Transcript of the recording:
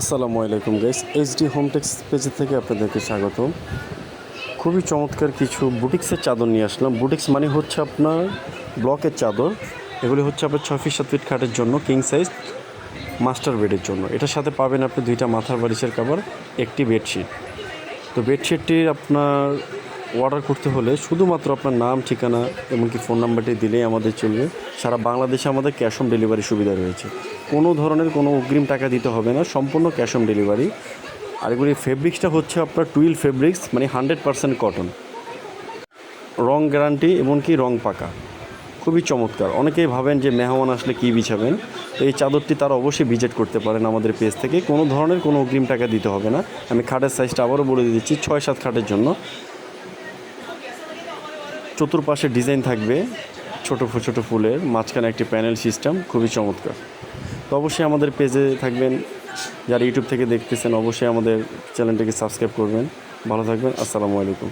আসসালামু আলাইকুম guys HD Hometex page থেকে আপনাদেরকে স্বাগত খুবই চমৎকার কিছু বুটিক্সের চাদর নিয়ে আসলাম। বুটিক্স মানে হচ্ছে আপনার ব্লকের চাদর। এগুলি হচ্ছে আপনার ছয় ফিট সাত ফিট খাটের জন্য কিং সাইজ মাস্টার বেডের জন্য। এটার সাথে পাবেন আপনি দুইটা মাথার বালিশের কাভার একটি বেডশিট তো বেডশিটটি আপনার অর্ডার করতে হলে শুধুমাত্র আপনার নাম, ঠিকানা এমনকি ফোন নাম্বারটি দিলেই আমাদের চলবে। সারা বাংলাদেশে আমাদের ক্যাশ অন ডেলিভারি সুবিধা রয়েছে। কোনো ধরনের কোনো অগ্রিম টাকা দিতে হবে না, সম্পূর্ণ ক্যাশ অন ডেলিভারি আর এগুলি ফেব্রিক্সটা হচ্ছে আপনার টুইল ফেব্রিক্স মানে হান্ড্রেড পারসেন্ট কটন রং গ্যারান্টি এমনকি রং পাকা। খুবই চমৎকার। অনেকেই ভাবেন যে মেহমান আসলে কী বিছাবেন। তো এই চাদরটি তারা অবশ্যই ভিজিট করতে পারেন আমাদের পেজ থেকে। কোনো ধরনের কোনো অগ্রিম টাকা দিতে হবে না। আমি খাটের সাইজটা আবারও বলে দিচ্ছি ছয় সাত খাটের জন্য। চতুর্পাশে ডিজাইন থাকবে ছোট ছোট ফুলের, মাঝখানে একটি প্যানেল সিস্টেম, খুবই চমৎকার। তো অবশ্যই আমাদের পেজে থাকবেন। যারা ইউটিউব থেকে দেখতেছেন, অবশ্যই আমাদের চ্যানেলটিকে সাবস্ক্রাইব করবেন। ভালো থাকবেন, আসসালামু আলাইকুম।